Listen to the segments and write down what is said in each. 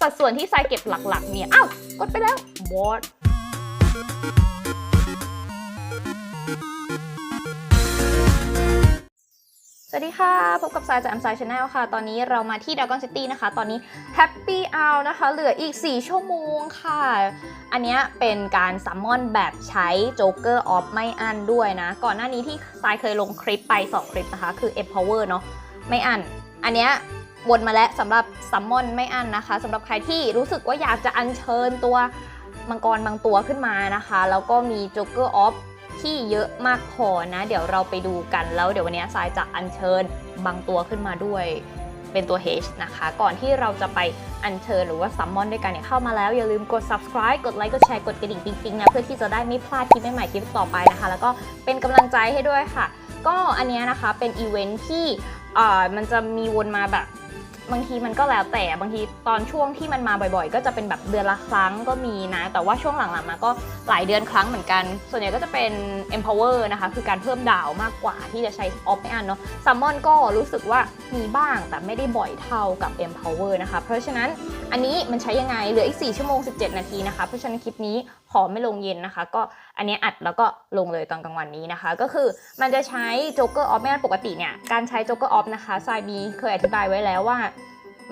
สัดส่วนที่ทรายเก็บหลักๆ เนี่ย อ้าว กดไปแล้วบอสสวัสดีค่ะ พบกับสายจากอัมไซชาแนลค่ะ ตอนนี้เรามาที่ด a g o n City นะคะ ตอนนี้ Happy Hour นะคะ เหลืออีก 4 ชั่วโมงค่ะ อันเนี้ยเป็นการซัมมอนแบบใช้ Joker of ไม่อั้นด้วยนะ ก่อนหน้านี้ที่สายเคยลงคลิปไป 2 คลิปนะคะ คือ Empower เนาะไม่อั้นอันเนี้ย วนมาแล้วสำหรับซัมมอนไม่อั้นนะคะสำหรับใครที่รู้สึกว่าอยากจะอัญเชิญตัวมังกรบางตัวขึ้นมานะคะ แล้วก็มี Joker of ที่เยอะมากพอนะ เดี๋ยวเราไปดูกันแล้วเดี๋ยววันนี้ทรายจะอัญเชิญบางตัวขึ้นมาด้วยเป็นตัว H นะคะ ก่อนที่เราจะไปอัญเชิญหรือว่าซัมมอนด้วยกันเนี่ยเข้ามาแล้ว อย่าลืมกด subscribe กดไลค์กดแชร์กดกระดิ่งปิ๊งๆนะเพื่อที่จะได้ไม่พลาดคลิปใหม่ๆคลิปต่อไปนะคะ แล้วก็เป็นกำลังใจให้ด้วยค่ะ ก็อันนี้นะคะเป็นอีเวนท์ที่อ่ามันจะมีวนมาแบบ บางทีมันก็แล้วแต่บางทีตอนช่วงที่มันมาบ่อยๆ ก็จะเป็นแบบเดือนละครั้งก็มีนะ แต่ว่าช่วงหลังๆมาก็หลายเดือนครั้งเหมือนกัน ส่วนใหญ่ก็จะเป็น empower นะคะ คือการเพิ่มดาวมากกว่าที่จะใช้ off ไม่อันเนาะ summon ก็รู้สึกว่ามีบ้างแต่ไม่ได้บ่อยเท่ากับ empower นะคะ เพราะฉะนั้นอันนี้มันใช้ยังไงเหลืออีก 4 ชั่วโมง 17 นาทีนะคะ เพราะฉะนั้นคลิปนี้ขอไม่ลงเย็นนะคะ ก็อันนี้อัดแล้วก็ลงเลยตอนกลางวันนี้นะคะ ก็คือมันจะใช้ joker off ไม่อันปกติเนี่ย การใช้ joker off นะคะทรายมีเคยอธิบายไว้แล้วว่า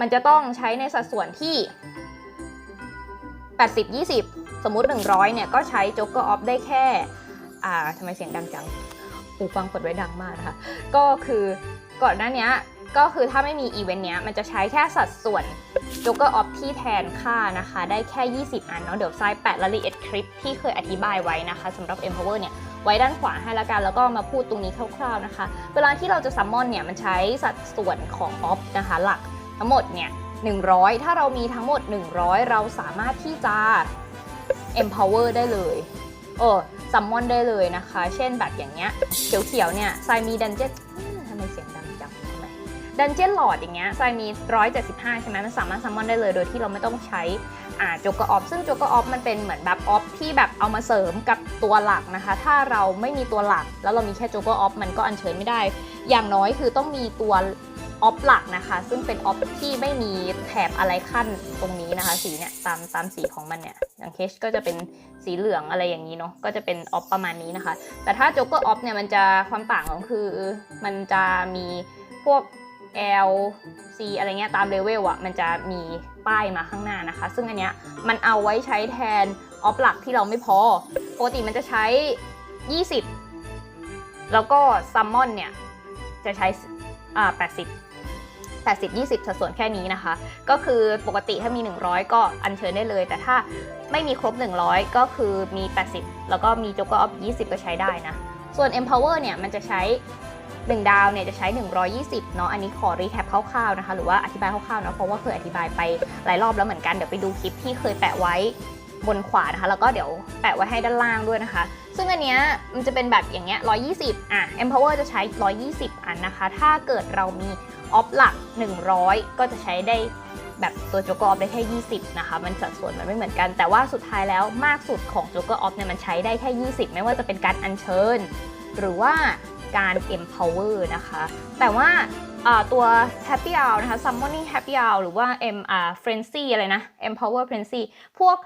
มันจะต้องใช้ในสัดส่วนที่ 80 20 สมมุติ 100 เนี่ย ก็ใช้ Joker Off ได้แค่ อ่าทำไมเสียงดังจังหูฟังเปิดไว้ดังมากนะคะ ก็คือก่อนหน้านี้ ก็คือถ้าไม่มีอีเวนต์เนี้ย มันจะใช้แค่สัดส่วน Joker Off ที่แทนค่านะคะ ได้แค่ 20 อันเนาะเดี๋ยวไซด์แปะรายละเอียดคลิปที่เคยอธิบายไว้นะคะสำหรับ Empower เนี่ย ไว้ด้านขวาให้ละกัน แล้วก็มาพูดตรงนี้คร่าวๆนะคะ เวลาที่เราจะซัมมอนเนี่ย มันใช้สัดส่วนของ Off นะคะหลักทั้งหมดเนี่ย 100 ถ้าเรามีทั้งหมด 100 เราสามารถที่จะ empower ได้เลยเออซัมมอนได้เลยนะคะ เช่นแบบอย่างเงี้ยเขียวๆเนี่ยไซมีดันเจี้ทำไมเสียง ดันเจี้ยนหลอดอย่างเงี้ยไซมี 175 ใช่ไหมมันสามารถซัมมอนได้เลย โดยที่เราไม่ต้องใช้อ่าโจกออฟซึ่งโจกออฟมันเป็นเหมือนแบบออฟที่แบบเอามาเสริมกับตัวหลักนะคะ ถ้าเราไม่มีตัวหลัก แล้วเรามีแค่โจกออฟมันก็อัญเชิญไม่ได้ อย่างน้อยคือต้องมีตัวออฟหลักนะคะ ซึ่งเป็นออฟที่ไม่มีแถบอะไรขั้นตรงนี้นะคะ สีเนี่ยตามตามสีของมันเนี่ยอย่างเคชก็จะเป็นสีเหลืองอะไรอย่างนี้เนาะก็จะเป็นออฟประมาณนี้นะคะ แต่ถ้าโจกเกอร์ออฟเนี่ยมันจะความต่างของคือมันจะมีพวก L C อะไรเงี้ยตามเลเวลอะมันจะมีป้ายมาข้างหน้านะคะ ซึ่งอันเนี้ยมันเอาไว้ใช้แทนออฟหลักที่เราไม่พอ ปกติมันจะใช้ 20 แล้วก็ซัมมอนเนี่ย จะใช้อ่า80 80 20สัดส่วนแค่นี้นะคะ ก็คือปกติถ้ามี 100 ก็อัญเชิญได้เลย แต่ถ้าไม่มีครบ 100 ก็คือมี 80 แล้วก็มี Joker of 20 ก็ใช้ได้นะ ส่วน Empower เนี่ย มันจะใช้ 1 ดาวเนี่ยจะใช้ 120 เนาะ อันนี้ขอรีแคปคร่าวๆนะคะ หรือว่าอธิบายคร่าวๆเนาะ เพราะว่าเคยอธิบายไปหลายรอบแล้วเหมือนกัน เดี๋ยวไปดูคลิปที่เคยแปะไว้บนขวานะคะ แล้วก็เดี๋ยวแปะไว้ให้ด้านล่างด้วยนะคะ ซึ่งอันเนี้ยมันจะเป็นแบบอย่างเงี้ย 120 อะ Empower จะใช้ 120 อันนะคะ ถ้าเกิดเรามีออฟหลัก 100 ก็จะใช้ได้แบบตัวโจกเกอร์ออฟได้แค่ 20 นะคะ มันสัดส่วนมันไม่เหมือนกัน แต่ว่าสุดท้ายแล้วมากสุดของโจกเกอร์ออฟเนี่ยมันใช้ได้แค่ 20 ไม่ว่าจะเป็นการอัญเชิญ หรือว่า การ empower นะคะ แต่ว่าตัว happy hour นะคะ summoning happy hour หรือว่า m อ่า frenzy อะไรนะ empower frenzy พวก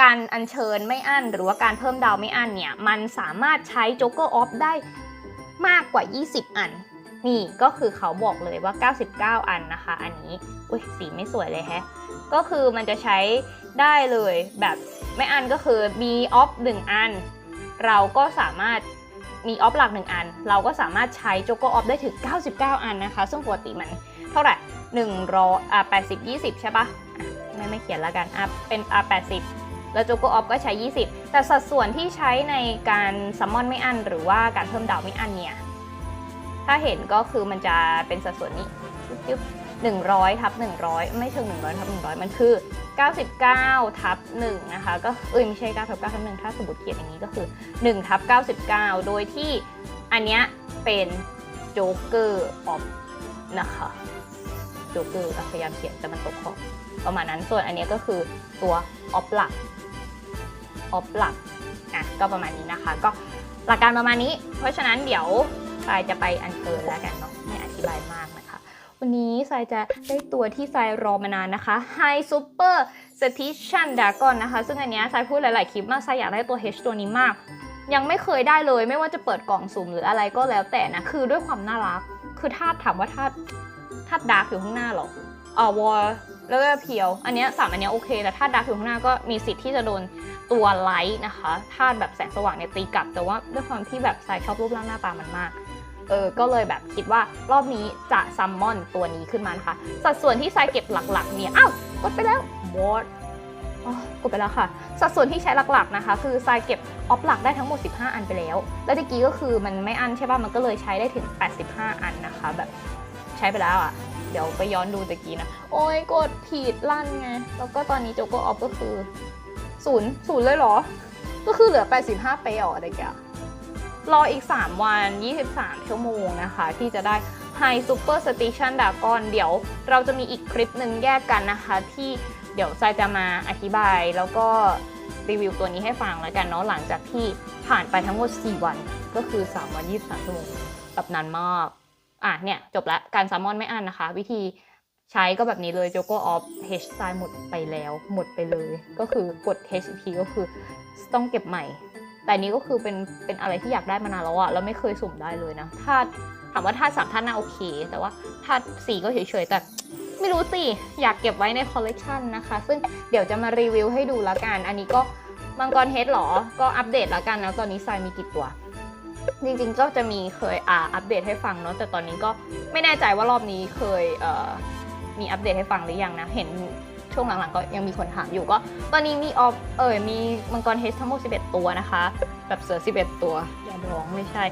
การอัญเชิญไม่อั้น หรือว่าการเพิ่มดาวไม่อั้นเนี่ย มันสามารถใช้ Joker Off ได้มากกว่า 20 อัน นี่ก็คือเขาบอกเลยว่า 99 อันนะคะ อันนี้ อุ้ยสีไม่สวยเลยแฮะ ก็คือมันจะใช้ได้เลยแบบไม่อันก็คือมีออฟ1อัน เราก็สามารถ มีออฟหลัก 1 อัน เราก็สามารถใช้โจโกออฟได้ถึง 99 อันนะคะ ซึ่งปกติมันเท่าไหร่100อะ80 20 ใช่ปะ่ะไม่ไม่เขียนแล้วกันอะเป็นอะ80 แล้วโจโกออฟก็ใช้ 20 แต่สัดส่วนที่ใช้ในการซัมมอนไม่อัน หรือว่าการเพิ่มดาวไม่อันเนี่ย ถ้าเห็นก็คือมันจะเป็นสัดส่วนนี้ยึบ หนึ่งร้อยทับหนึ่งร้อยไม่เชิงหนึ่งร้อยทับหนึ่งร้อยมันคือ 99ทับ1นะคะ ก็เอ้ยไม่ใช่9ทับ9ทับ1ถ้าสมมติเขียนอย่างนี้ก็คือ1ทับ99 โดยที่อันเนี้ยเป็นโจ๊กเกอร์ออฟนะคะโจ๊กเกอร์พยายามเขียนแต่มันตกขอบประมาณนั้นส่วนอันนี้ก็คือตัวออฟหลักออฟหลักอะก็ประมาณนี้นะคะ ก็หลักการประมาณนี้ เพราะฉะนั้นเดี๋ยวทรายจะไปอันเชิญแล้วกันเนาะไม่อธิบายมาก วันนี้ทรายจะได้ตัวที่ทรายรอมานานนะคะ High Super Station Dragon นะคะ ซึ่งอันเนี้ยทรายพูดหลาย ๆ คลิปมากทรายอยากได้ตัว H ตัวนี้มาก ยังไม่เคยได้เลย ไม่ว่าจะเปิดกล่องสุ่มหรืออะไรก็แล้วแต่นะ คือด้วยความน่ารัก คือธาตุถามว่าธาตุธาตุดาร์กอยู่ข้างหน้าเหรออ่าวอลแล้วก็เพียว อันเนี้ยสามอันเนี้ยโอเค แต่ธาตุดาร์กอยู่ข้างหน้าก็มีสิทธิ์ที่จะโดนตัวไลท์นะคะธาตุแบบแสงสว่างเนี่ยตีกลับ แต่ว่าด้วยความที่แบบทรายชอบรูปร่างหน้าตามันมาก เออก็เลยแบบคิดว่ารอบนี้จะซัมมอนตัวนี้ขึ้นมานะคะสัดส่วนที่ทรายเก็บหลักๆเนี่ยอ้าวกดไปแล้ววอดอ๋อกดไปแล้วค่ะ สัดส่วนที่ใช้หลักๆนะคะ คือทรายเก็บออฟหลักได้ทั้งหมด 15 อันไปแล้ว แล้วตะกี้ก็คือมันไม่อันใช่ป่ะมันก็เลยใช้ได้ถึง 85 อันนะคะ แบบใช้ไปแล้วอะเดี๋ยวไปย้อนดูตะกี้นะ โอ้ยกดผิดลั่นไง แล้วก็ตอนนี้โจโกออฟก็คือศูนย์ศูนย์เลยเหรอ ก็คือเหลือ 85ไปอ๋อตะกี้อะ รออีก 3 วัน 23 ชั่วโมงนะคะ ที่จะได้ High Super Station Dragon เดี๋ยวเราจะมีอีกคลิปหนึ่งแยกกันนะคะ ที่เดี๋ยวทรายจะมาอธิบายแล้วก็รีวิวตัวนี้ให้ฟังแล้วกันเนาะหลังจากที่ผ่านไปทั้งหมด 4 วัน ก็คือ 3 วัน 23 ชั่วโมงแบบนานมากอะเนี่ย จบละการแซลมอนไม่อันนะคะ วิธีใช้ก็แบบนี้เลย Jogo of H ทรายหมดไปแล้ว หมดไปเลย ก็คือกด H อีกทีก็คือต้องเก็บใหม่ แต่นี้ก็คือเป็นเป็นอะไรที่อยากได้มานานแล้วอะแล้วไม่เคยสุ่มได้เลยนะธาถามว่าธาตุสามธาตุน่าโอเค แต่ว่าธาตุสี่ก็เฉยๆแต่ไม่รู้สิ อยากเก็บไว้ในคอลเลกชันนะคะ ซึ่งเดี๋ยวจะมารีวิวให้ดูแล้วกัน อันนี้ก็มังกรเฮดหรอ ก็อัปเดตแล้วกันแล้วตอนนี้ทรายมีกี่ตัว จริงๆก็จะมีเคยอ่าอัปเดตให้ฟังเนาะแต่ตอนนี้ก็ไม่แน่ใจว่ารอบนี้เคยเอ่อมีอัปเดตให้ฟังหรือยังนะ เห็น ช่วงหลังๆก็ยังมีคนถามอยู่ก็ ตอนนี้มีออฟเออมีมังกรเฮสทั้งหมด 11 ตัวนะคะ แบบเสือ 11 ตัว อย่าร้องไม่ใช่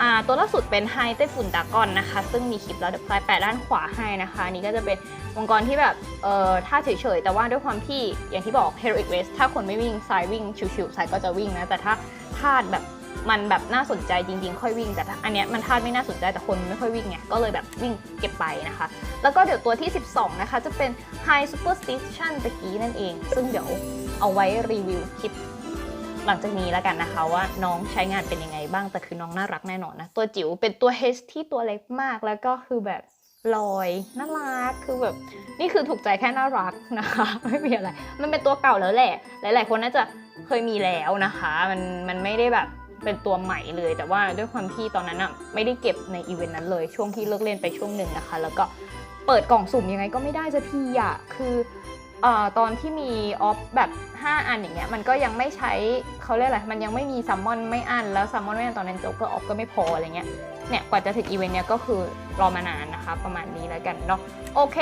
อ่าตัวล่าสุดเป็นไฮเต้ฝุ่นดากอนนะคะ ซึ่งมีคลิปแล้วเดี๋ยวพลายแปะด้านขวาให้นะคะนนี้ก็จะเป็นมังกรที่แบบเอ่อท่าเฉยๆ แต่ว่าด้วยความที่อย่างที่บอก Heroic Race ถ้าคนไม่วิ่งสายวิ่งชิวๆสายก็จะวิ่งนะแต่ถ้าธาตุแบบ มันแบบน่าสนใจจริงๆ ค่อยวิ่งแต่อันเนี้ยมันธาไม่น่าสนใจแต่คนไม่ค่อยวิ่งไงก็เลยแบบวิ่งเก็บไปนะคะ แล้วก็เดี๋ยวตัวที่ 12 นะคะ จะเป็น High Super Station ตะกี้นั่นเอง ซึ่งเดี๋ยวเอาไว้รีวิวคลิปหลังจากนี้แล้วกันนะคะว่าน้องใช้งานเป็นยังไงบ้างแต่คือน้องน่ารักแน่นอนนะ ตัวจิ๋วเป็นตัว H ที่ตัวเล็กมากแล้วก็คือแบบลอยน่ารักคือแบบนี่คือถูกใจแค่น่ารักนะคะ ไม่มีอะไร มันเป็นตัวเก่าแล้วแหละ หลาย ๆ คนน่าจะเคยมีแล้วนะคะ มันมันไม่ได้แบบ เป็นตัวใหม่เลย แต่ว่าด้วยความที่ตอนนั้นอะไม่ได้เก็บในอีเวนต์นั้นเลย ช่วงที่เลิกเล่นไปช่วงหนึ่งนะคะ แล้วก็เปิดกล่องสุ่มยังไงก็ไม่ได้สักทีอะคือเอ่อตอนที่มีออฟแบบ 5 อันอย่างเงี้ยมันก็ยังไม่ใช้เขาเรียกอะไรมันยังไม่มีซัมมอนไม่อันแล้วซัมมอนไม่อันตอนนั้นโจ๊กเกอร์ออฟก็ไม่พออะไรเงี้ยเนี่ยกว่าจะถึงอีเวนต์เนี้ยก็คือรอมานานนะคะ ประมาณนี้แล้วกันเนาะโอเค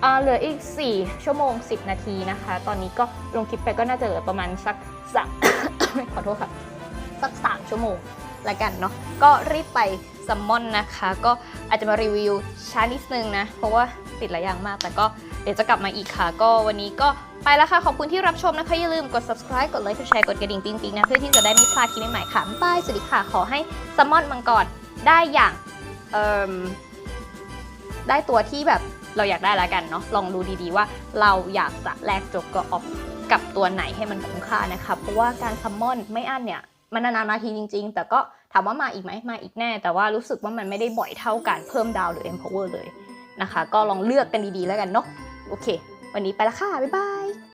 เอ่อเหลืออีก 4 ชั่วโมง 10 นาทีนะคะ ตอนนี้ก็ลงคลิปไปก็น่าจะเหลือประมาณสักสักขอโทษค่ะ สัก 3 ชั่วโมงล้วกันเนาะก็รีบไปซัมมอนนะคะ ก็อาจจะมารีวิวช้านิดนึงนะ เพราะว่าติดหลายอย่างมาก แต่ก็เดี๋ยวจะกลับมาอีกค่ะ ก็วันนี้ก็ไปแล้วค่ะ ขอบคุณที่รับชมนะคะ อย่าลืมกด subscribe กดไลค์กดแชร์กดกระดิ่งติ๊งๆนะ เพื่อที่จะได้ไม่พลาดคลิปใหม่ๆค่ะบายสวัสดีค่ะ ขอให้ซัมมอนมังกรได้อย่างเอ่มได้ตัวที่แบบเราอยากได้แล้วกันเนาะลองดูดีๆว่าเราอยากจะแลกจกกออฟกับตัวไหนให้มันคุ้มค่านะคะ เพราะว่าการซัมมอนไม่อั้นเนี่ย มันนานๆมาทีจริง ๆ แต่ก็ถามว่ามาอีกไหมมาอีกแน่ แต่ว่ารู้สึกว่ามันไม่ได้บ่อยเท่าการเพิ่มดาวหรือ empower เลยนะคะ ก็ลองเลือกกันดีๆแล้วกันเนาะโอเค วันนี้ไปละค่ะบ๊ายบาย